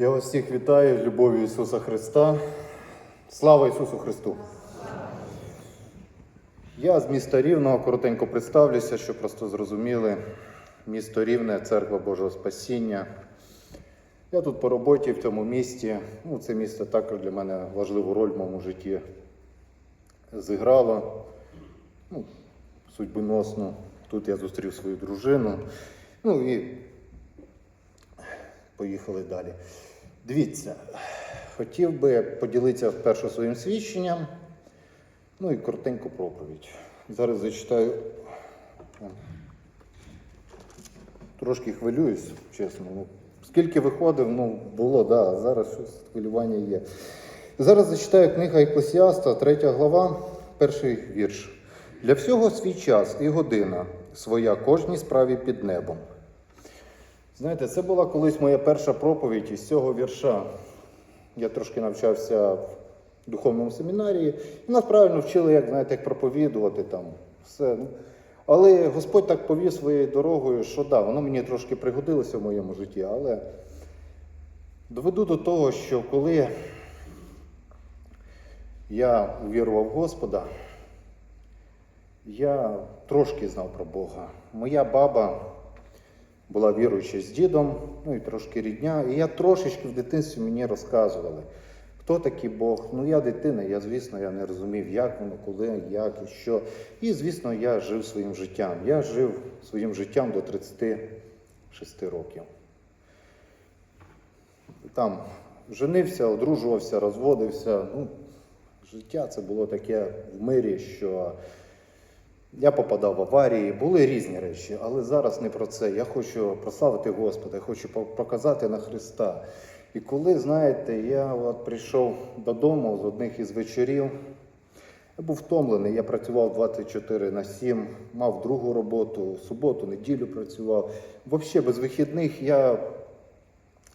Я вас всіх вітаю з любов'ю Ісуса Христа. Слава Ісусу Христу! Я з міста Рівного коротенько представлюся, щоб просто зрозуміли. Місто Рівне, Церква Божого Спасіння. Я тут по роботі в цьому місті. Ну, це місто також для мене важливу роль в моєму житті зіграло. Ну, судьбоносну. Тут я зустрів свою дружину. Ну і поїхали далі. Дивіться, хотів би поділитися вперше своїм свідченням. Ну і коротеньку проповідь. Зараз зачитаю. Трошки хвилююсь, чесно. Ну, скільки виходив, ну було, да, зараз щось хвилювання є. Зараз зачитаю книга Еклесіаста, 3 глава, перший вірш. Для всього свій час і година своя кожній справі під небом. Знаєте, це була колись моя перша проповідь із цього вірша. Я трошки навчався в духовному семінарії, і нас правильно вчили, як знаєте, як проповідувати там все. Але Господь так повів своєю дорогою, що да, воно мені трошки пригодилося в моєму житті, але доведу до того, що коли я увірував Господа, я трошки знав про Бога. Моя баба була віруюча з дідом, ну і трошки рідня. І я трошечки в дитинстві мені розказували, хто такий Бог. Ну, я дитина, я, звісно, я не розумів, як воно, коли, як і що. І, звісно, я жив своїм життям. Я жив своїм життям до 36 років. Там женився, одружувався, розводився. Ну, життя це було таке в мирі, що я попадав в аварії, були різні речі, але зараз не про це. Я хочу прославити Господа, я хочу показати на Христа. І коли, знаєте, я от прийшов додому з одних із вечорів, я був втомлений, я працював 24 на 7, мав другу роботу, суботу, неділю працював. Взагалі без вихідних я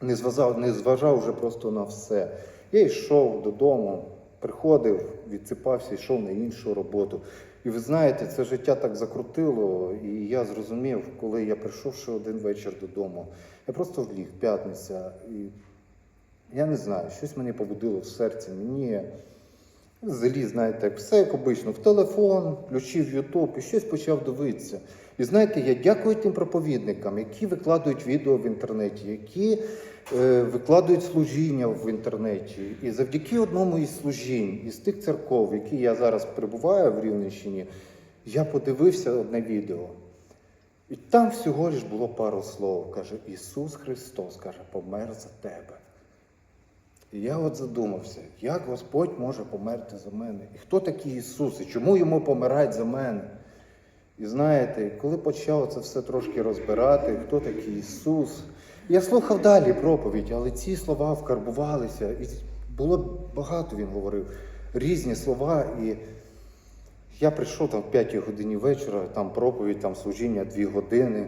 не зважав, не зважав вже просто на все. Я йшов додому, приходив, відсипався, йшов на іншу роботу. І ви знаєте, це життя так закрутило, і я зрозумів, коли я прийшов ще один вечір додому. Я просто вліг, п'ятниця, і я не знаю, щось мені побудило в серці. Мені заліз, знаєте, все як обично, в телефон, включив Ютуб і щось почав дивитися. І знаєте, я дякую тим проповідникам, які викладають відео в інтернеті, які е, викладають служіння в інтернеті. І завдяки одному із служінь, із тих церков, які я зараз перебуваю в Рівненщині, я подивився одне відео. І там всього лиш було пару слов. Каже, Ісус Христос каже, помер за тебе. І я от задумався, як Господь може померти за мене? І хто такий Ісус? І чому йому помирать за мене? І знаєте, коли почав це все трошки розбирати, хто такий Ісус, я слухав далі проповідь, але ці слова вкарбувалися, і було багато він говорив, різні слова. І я прийшов там в 5 годині вечора, там проповідь, там служіння 2 години.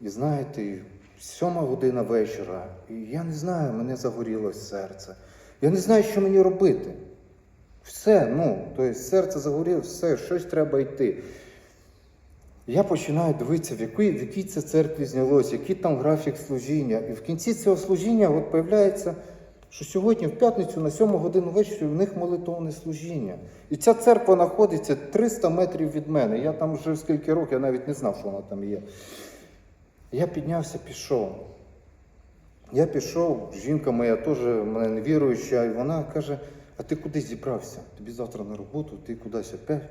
І знаєте, сьома година вечора, і я не знаю, мене загорілось серце. Я не знаю, що мені робити. Все, ну, тобто серце загоріло, все, щось треба йти. Я починаю дивитися, в якій, в якій це церкві знялося, який там графік служіння. І в кінці цього служіння от появляється, що сьогодні, в п'ятницю, на 7 годину вечора, в них молитовне служіння. І ця церква знаходиться 300 метрів від мене. Я там вже скільки років, я навіть не знав, що вона там є. Я піднявся, пішов. Я пішов, жінка моя теж мене не віруюча, і вона каже: а ти куди зібрався? Тобі завтра на роботу, ти кудись опять?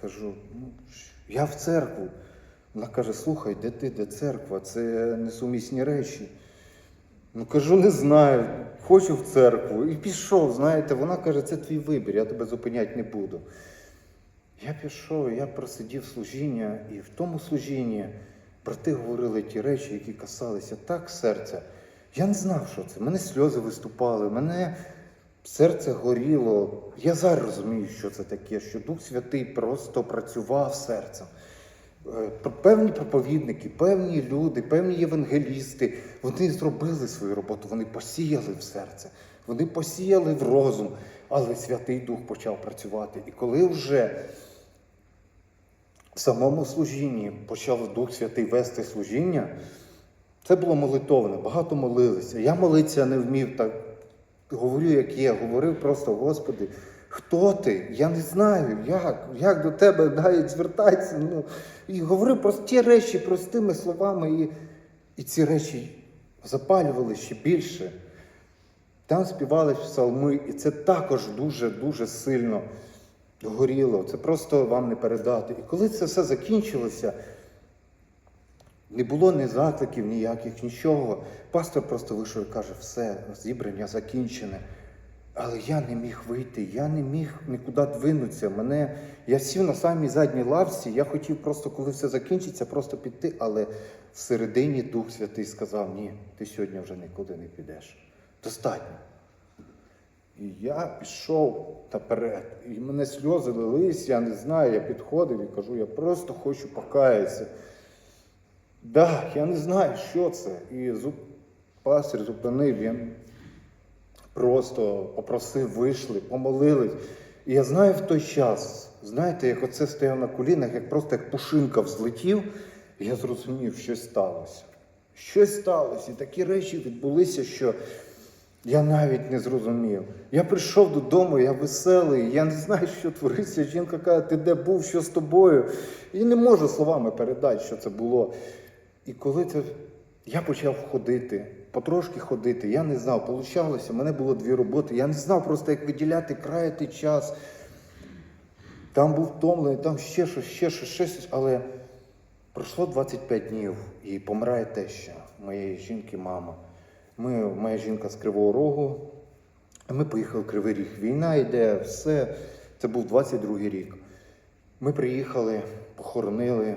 Кажу, ну, я в церкву. Вона каже, слухай, де ти, де церква? Це несумісні речі. Ну кажу, не знаю, хочу в церкву. І пішов, знаєте, вона каже, це твій вибір, я тебе зупиняти не буду. Я пішов, я просидів служіння, і в тому служінні брати говорили ті речі, які касалися так серця. Я не знав, що це. Мене сльози виступали, мене серце горіло. Я зараз розумію, що це таке, що Дух Святий просто працював серцем. Е, Певні проповідники, певні люди, певні євангелісти, вони зробили свою роботу, вони посіяли в серце, вони посіяли в розум, але Святий Дух почав працювати. І коли вже в самому служінні почав Дух Святий вести служіння, Це було молитовне, багато молилися. Я молитися не вмів так. Говорю, як є. Говорив просто, Господи, хто ти? Я не знаю, як, як до тебе навіть звертатися. Ну, і говорив прості речі простими словами, і, і ці речі запалювали ще більше. Там співали псалми, і це також дуже-дуже сильно горіло. Це просто вам не передати. І коли це все закінчилося, не було ні закликів, ніяких, нічого. Пастор просто вийшов і каже, все, зібрання закінчене. Але я не міг вийти, я не міг нікуди двинутися. Мене, я сів на самій задній лавці, я хотів просто, коли все закінчиться, просто піти, але всередині Дух Святий сказав, ні, ти сьогодні вже нікуди не підеш. Достатньо. І я пішов наперед, і мене сльози лились, я не знаю, я підходив і кажу, я просто хочу покаятися. Да, я не знаю, що це. І зуп... пастир зупинив, він просто попросив, вийшли, помолились. І я знаю в той час, знаєте, як оце стояв на колінах, як просто як пушинка взлетів, я зрозумів, щось сталося. Щось сталося. І такі речі відбулися, що я навіть не зрозумів. Я прийшов додому, я веселий, я не знаю, що твориться. Жінка каже, ти де був, що з тобою? І не можу словами передати, що це було. І коли це я почав ходити, потрошки ходити, я не знав, получалося, у мене було дві роботи, я не знав просто, як виділяти, краяти час. Там був втомлений, там ще щось, ще щось, ще щось, але пройшло 25 днів і помирає теща моєї жінки, мама. Ми, моя жінка з Кривого Рогу, ми поїхали в Кривий Ріг. Війна йде, все. Це був 22-й рік. Ми приїхали, похоронили.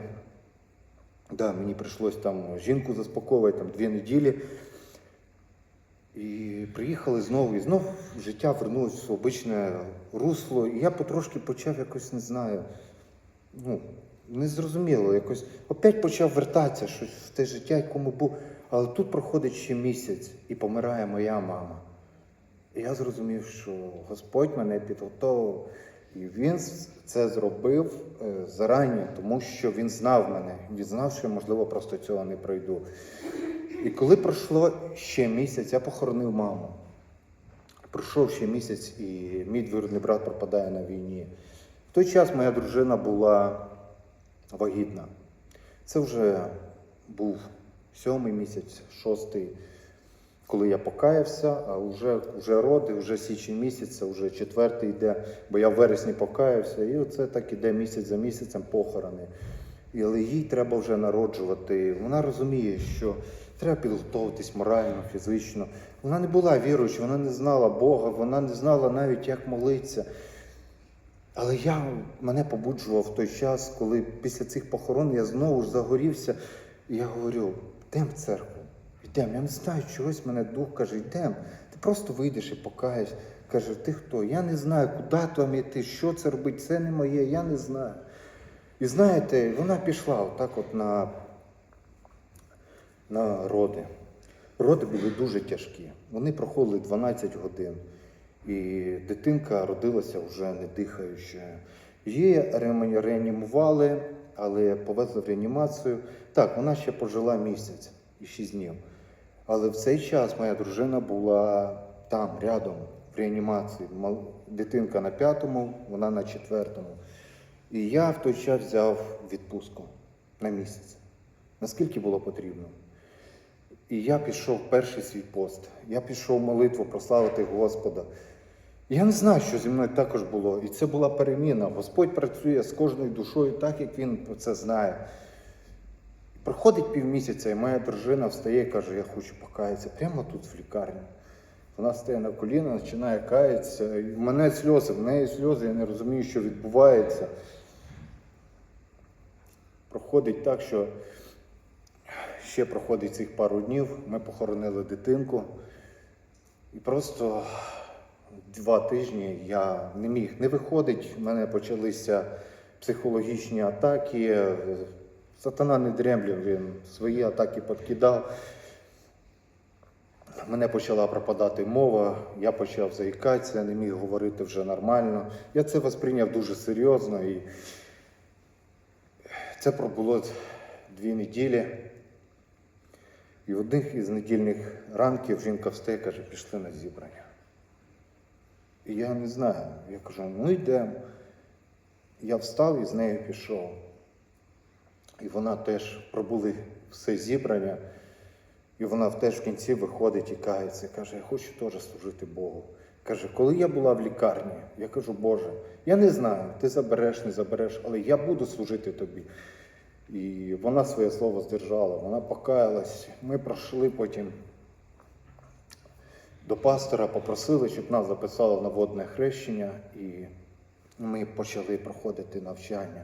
Да, мені прийшлось там жінку заспокоювати там дві неділі. І приїхали знову, і знов життя вернулося в обичне русло. І я потрошки почав якось не знаю. Ну, незрозуміло, якось опять почав вертатися щось в те життя, якому був. Але тут проходить ще місяць і помирає моя мама. І я зрозумів, що Господь мене підготовив. І він це зробив е, зарані, тому що він знав мене. Він знав, що я, можливо, просто цього не пройду. І коли пройшло ще місяць, я похоронив маму. Пройшов ще місяць, і мій двоюрідний брат пропадає на війні. В той час моя дружина була вагітна. Це вже був сьомий місяць, шостий, коли я покаявся, а вже, вже роди, вже січень місяця, вже четвертий йде, бо я в вересні покаявся, і оце так іде місяць за місяцем похорони. І, але їй треба вже народжувати. Вона розуміє, що треба підготуватись морально, фізично. Вона не була віруючою, вона не знала Бога, вона не знала навіть, як молитися. Але я мене побуджував в той час, коли після цих похорон я знову ж загорівся, і я говорю, йдемо в церкву, йдемо. Я не знаю, чогось мене дух каже, йдемо. Ти просто вийдеш і покаєш. Каже, ти хто? Я не знаю, куди там йти, що це робити, це не моє, я не знаю. І знаєте, вона пішла отак от на, на роди. Роди були дуже тяжкі. Вони проходили 12 годин. І дитинка родилася вже не дихаюча. Її реанімували, але повезли в реанімацію. Так, вона ще пожила місяць і 6 днів. Але в цей час моя дружина була там, рядом, в реанімації. Дитинка на п'ятому, вона на четвертому. І я в той час взяв відпустку на місяць. Наскільки було потрібно? І я пішов перший свій пост. Я пішов молитву прославити Господа. Я не знаю, що зі мною також було. І це була переміна. Господь працює з кожною душою так, як він про це знає. Проходить півмісяця, і моя дружина встає і каже, я хочу покаятися прямо тут в лікарні. Вона стає на коліна, починає каятися. В мене сльози, в неї сльози, я не розумію, що відбувається. Проходить так, що ще проходить цих пару днів. Ми похоронили дитинку. І просто два тижні я не міг не виходить. У мене почалися психологічні атаки. Сатана не дремлів, він свої атаки підкидав. Мене почала пропадати мова, я почав заїкатися, не міг говорити вже нормально. Я це восприйняв дуже серйозно і це пробуло дві неділі. І в одних із недільних ранків жінка встає, каже, пішли на зібрання. І я не знаю. Я кажу, ну йдемо. Я встав і з нею пішов. І вона теж пробули все зібрання, і вона теж в кінці виходить і кається. Каже, я хочу теж служити Богу. Каже, коли я була в лікарні, я кажу, Боже, я не знаю, ти забереш, не забереш, але я буду служити тобі. І вона своє слово здержала, вона покаялась. Ми пройшли потім до пастора, попросили, щоб нас записали на водне хрещення, і ми почали проходити навчання.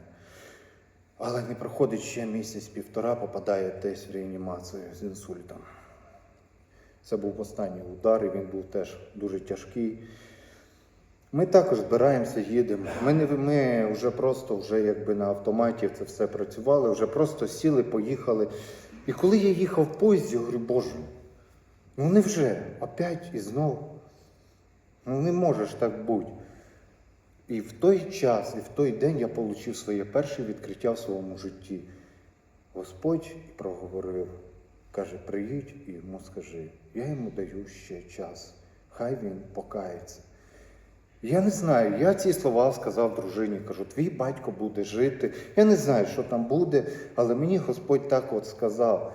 Але не проходить ще місяць-півтора, попадає десь в реанімацію з інсультом. Це був останній удар, і він був теж дуже тяжкий. Ми також збираємося, їдемо. Ми, не, ми вже просто вже якби на автоматі це все працювали, вже просто сіли, поїхали. І коли я їхав в поїзді, я говорю, Боже, ну невже? Опять і знов? Ну не може ж так бути. І в той час, і в той день я отримав своє перше відкриття в своєму житті. Господь проговорив, каже, приїдь і йому скажи, я йому даю ще час, хай він покається. Я не знаю, я ці слова сказав дружині, кажу, твій батько буде жити. Я не знаю, що там буде, але мені Господь так от сказав.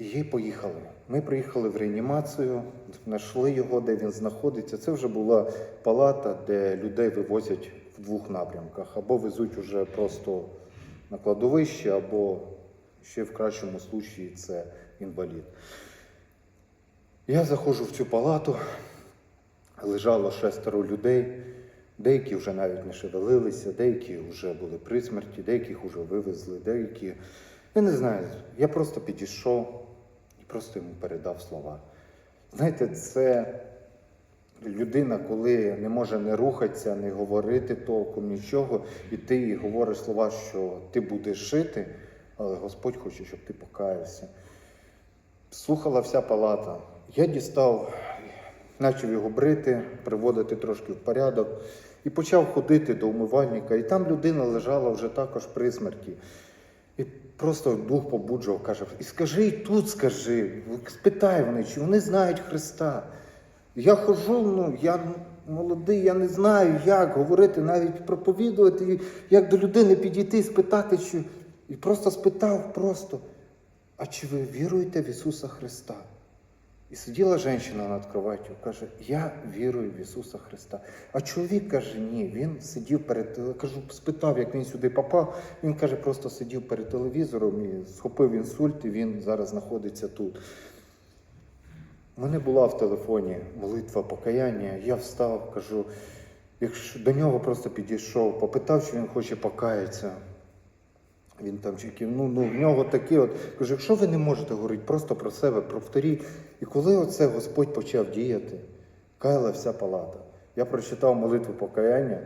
І поїхали. Ми приїхали в реанімацію, знайшли його, де він знаходиться. Це вже була палата, де людей вивозять в двох напрямках. Або везуть уже просто на кладовище, або ще в кращому случаї це інвалід. Я заходжу в цю палату, лежало шестеро людей. Деякі вже навіть не шевелилися, деякі вже були при смерті, деяких вже вивезли, деякі. Я не знаю, я просто підійшов просто йому передав слова. Знаєте, це людина, коли не може не рухатися, не говорити толком нічого, і ти їй говориш слова, що ти будеш жити, але Господь хоче, щоб ти покаявся. Слухала вся палата. Я дістав, почав його брити, приводити трошки в порядок і почав ходити до умивальника. І там людина лежала вже також при смерті. І просто дух побуджував, каже, і скажи і тут скажи, спитай вони, чи вони знають Христа. Я хожу, ну я молодий, я не знаю, як говорити, навіть проповідувати, як до людини підійти, спитати, чи... і просто спитав просто, а чи ви віруєте в Ісуса Христа? І сиділа жінка над кроваттю, каже, я вірую в Ісуса Христа. А чоловік каже, ні, він сидів перед кажу, спитав, як він сюди попав. Він каже, просто сидів перед телевізором і схопив інсульт, і він зараз знаходиться тут. У мене була в телефоні молитва покаяння. Я встав, кажу, якщо до нього просто підійшов, попитав, чи він хоче покаятися. Він там чеків, ну, ну в нього такі от. Кажу, якщо ви не можете говорити просто про себе, повторіть. І коли оце Господь почав діяти, каяла вся палата. Я прочитав молитву покаяння.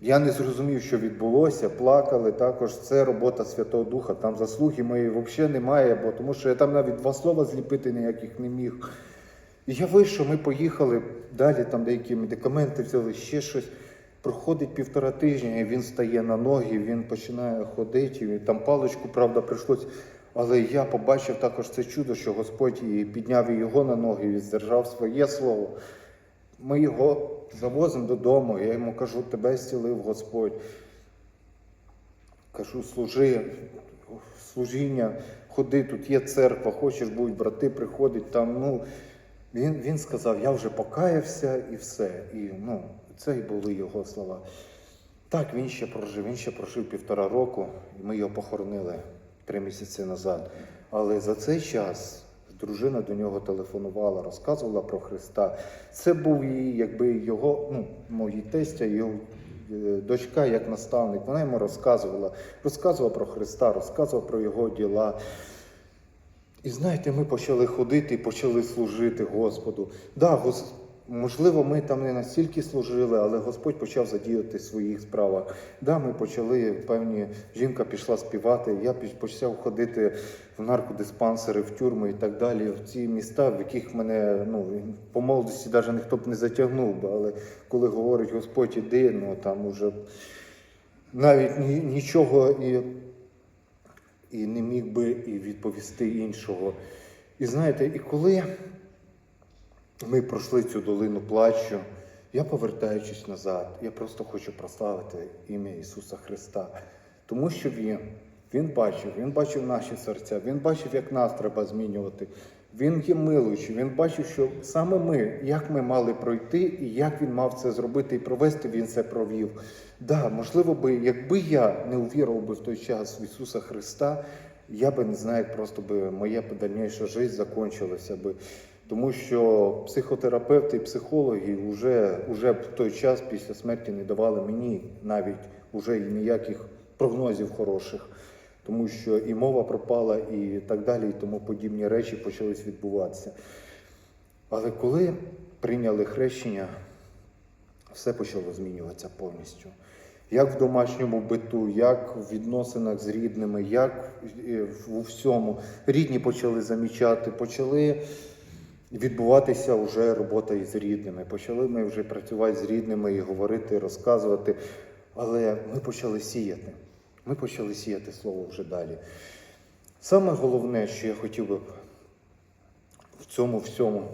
Я не зрозумів, що відбулося, плакали також. Це робота Святого Духа. Там заслуги моєї взагалі немає, бо тому що я там навіть два слова зліпити ніяких не міг. І я вийшов, ми поїхали далі, там деякі медикаменти взяли, ще щось. Проходить півтора тижня, і він стає на ноги, він починає ходити. І там паличку, правда, прийшлось. Але я побачив також це чудо, що Господь і підняв його на ноги і здержав своє слово. Ми його завозимо додому. Я йому кажу, тебе зцілив Господь. Кажу, служи, служіння, ходи, тут є церква, хочеш будуть брати, приходять там. Ну, він, він сказав, я вже покаявся і все. І ну, це і були його слова. Так, він ще прожив, він ще прожив півтора року, і ми його похоронили три місяці назад. Але за цей час дружина до нього телефонувала, розказувала про Христа. Це був її, якби його, ну, моїй тестя, його е, дочка як наставник. Вона йому розказувала, розказувала про Христа, розказувала про його діла. І знаєте, ми почали ходити почали служити Господу. Да. Можливо, ми там не настільки служили, але Господь почав задіяти в своїх справах. Да, ми почали певні, жінка пішла співати, я почав ходити в наркодиспансери, в тюрми і так далі, в ці міста, в яких мене ну, по молодості навіть ніхто б не затягнув. Але коли говорить Господь іди, ну там уже навіть нічого і і не міг би і відповісти іншого. І знаєте, і коли ми пройшли цю долину плачу, я повертаючись назад, я просто хочу прославити ім'я Ісуса Христа, тому що Він, Він бачив, Він бачив наші серця, Він бачив, як нас треба змінювати. Він є милуючий, він бачив, що саме ми, як ми мали пройти, і як він мав це зробити і провести, він це провів. Да, можливо би, якби я не увірував би в той час в Ісуса Христа, я би не знаю, як просто би моя подальніша життя закончилася би. Тому що психотерапевти і психологи вже, вже в той час після смерті не давали мені навіть уже і ніяких прогнозів хороших, тому що і мова пропала, і так далі, і тому подібні речі почались відбуватися. Але коли прийняли хрещення, все почало змінюватися повністю. Як в домашньому биту, як в відносинах з рідними, як е, у всьому. Рідні почали замічати, почали відбуватися вже робота із рідними. Почали ми вже працювати з рідними і говорити, розказувати. Але ми почали сіяти. Ми почали сіяти слово вже далі. Саме головне, що я хотів би в цьому всьому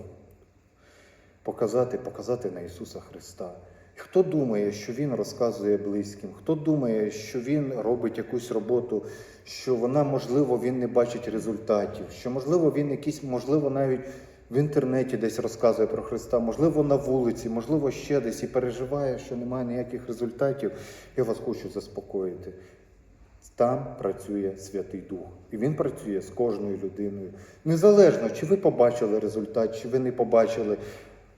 показати, показати на Ісуса Христа. Хто думає, що Він розказує близьким, хто думає, що Він робить якусь роботу, що вона, можливо, він не бачить результатів, що, можливо, він якийсь, можливо, навіть в інтернеті десь розказує про Христа, можливо, на вулиці, можливо, ще десь і переживає, що немає ніяких результатів, я вас хочу заспокоїти. Там працює Святий Дух. І він працює з кожною людиною. Незалежно, чи ви побачили результат, чи ви не побачили,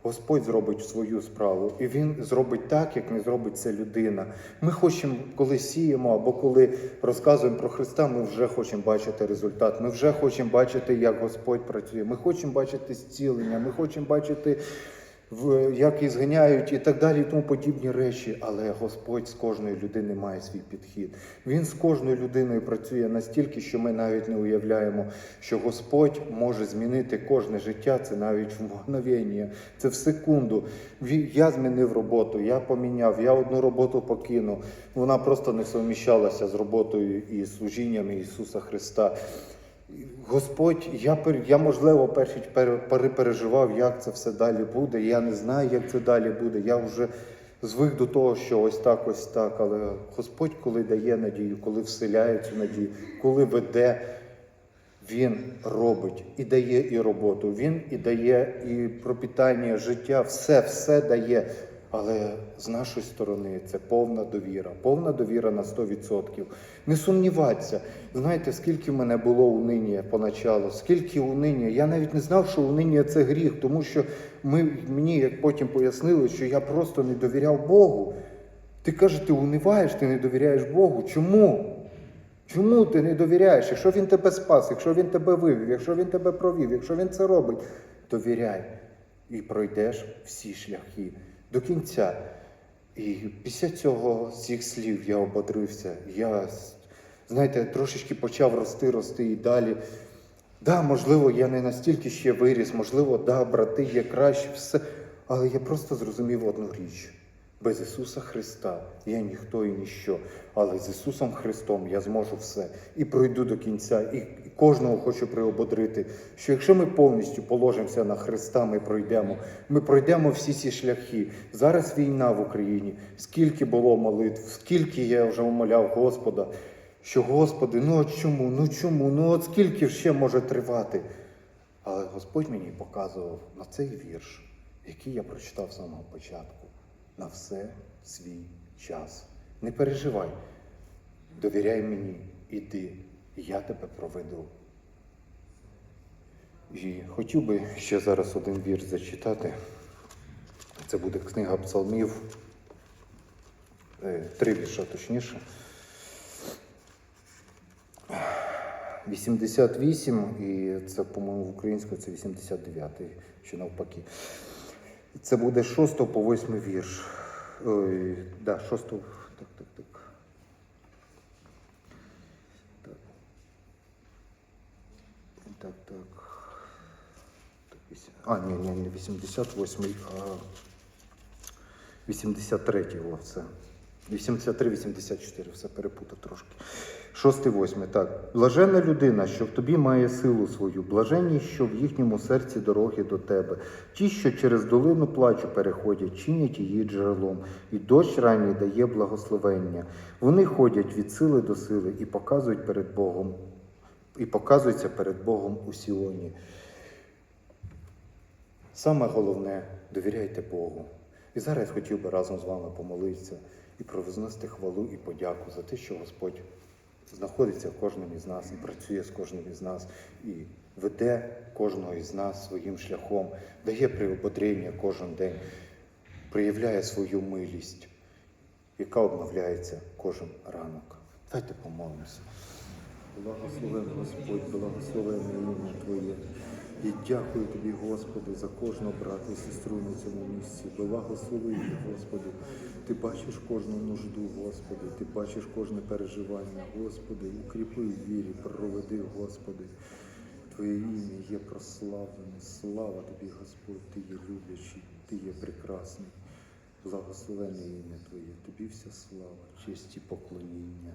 Господь зробить свою справу. І Він зробить так, як не зробить це людина. Ми хочемо, коли сіємо або коли розказуємо про Христа, ми вже хочемо бачити результат. Ми вже хочемо бачити, як Господь працює. Ми хочемо бачити зцілення, ми хочемо бачити як і зганяють і так далі, і тому подібні речі. Але Господь з кожної людини має свій підхід. Він з кожною людиною працює настільки, що ми навіть не уявляємо, що Господь може змінити кожне життя. Це навіть в мгновення, це в секунду. Я змінив роботу, я поміняв, я одну роботу покинув. Вона просто не совміщалася з роботою і служінням Ісуса Христа. Господь, я, я можливо, перші пер- переживав, як це все далі буде. Я не знаю, як це далі буде. Я вже звик до того, що ось так, ось так. Але Господь, коли дає надію, коли вселяє цю надію, коли веде, Він робить і дає і роботу. Він і дає і пропитання, життя, все, все дає. Але з нашої сторони це повна довіра, повна довіра на 100%. Не сумніватися. Знаєте, скільки в мене було униння поначалу, скільки униння. Я навіть не знав, що униння це гріх, тому що ми, мені як потім пояснили, що я просто не довіряв Богу. Ти кажеш, ти униваєш, ти не довіряєш Богу. Чому? Чому ти не довіряєш? Якщо він тебе спас, якщо він тебе вивів, якщо він тебе провів, якщо він це робить, довіряй і пройдеш всі шляхи до кінця. І після цього цих слів я ободрився. Я, знаєте, трошечки почав рости, рости і далі. Да, можливо, я не настільки ще виріс, можливо, да, брати є краще, все. Але я просто зрозумів одну річ. Без Ісуса Христа я ніхто і ніщо. Але з Ісусом Христом я зможу все і пройду до кінця. І кожного хочу приободрити, що якщо ми повністю положимося на Христа, ми пройдемо. Ми пройдемо всі ці шляхи. Зараз війна в Україні. Скільки було молитв, скільки я вже умоляв Господа, що Господи, ну от чому, ну чому, ну от скільки ще може тривати? Але Господь мені показував на цей вірш, який я прочитав з самого початку. На все свій час. Не переживай, довіряй мені, іди, я тебе проведу. І хотів би ще зараз один вірш зачитати. Це буде книга псалмів, е, три вірша точніше. 88, і це, по-моєму, в українською це 89, що навпаки. Це буде 6 по 8 вірш. Ой, да, 6. Так, так, так. Так. Так, так. А, ні, ні, не 88, а 83 о, це. 83-84, все перепутав трошки. Шостий, восьмий, так. Блаженна людина, що в тобі має силу свою, блаженні, що в їхньому серці дороги до тебе. Ті, що через долину плачу переходять, чинять її джерелом, і дощ ранній дає благословення. Вони ходять від сили до сили і показують перед Богом, і показуються перед Богом у Сіоні. Саме головне довіряйте Богу. І зараз я хотів би разом з вами помолитися і провознести хвалу і подяку за те, що Господь знаходиться в кожному із нас і працює з кожним із нас, і веде кожного із нас своїм шляхом, дає приободрення кожен день, проявляє свою милість, яка обновляється кожен ранок. Давайте помолимося. Благословен Господь, благословенне ім'я Твоє. І дякую тобі, Господи, за кожного брата і сестру на цьому місці. Благослови Господи. Ти бачиш кожну нужду, Господи, ти бачиш кожне переживання, Господи, укріпи вірі, проведи, Господи. Твоє ім'я є прославлене. Слава тобі, Господь, Ти є люблячий, Ти є прекрасний. благословене ім'я Твоє, тобі вся слава, честь і поклоніння.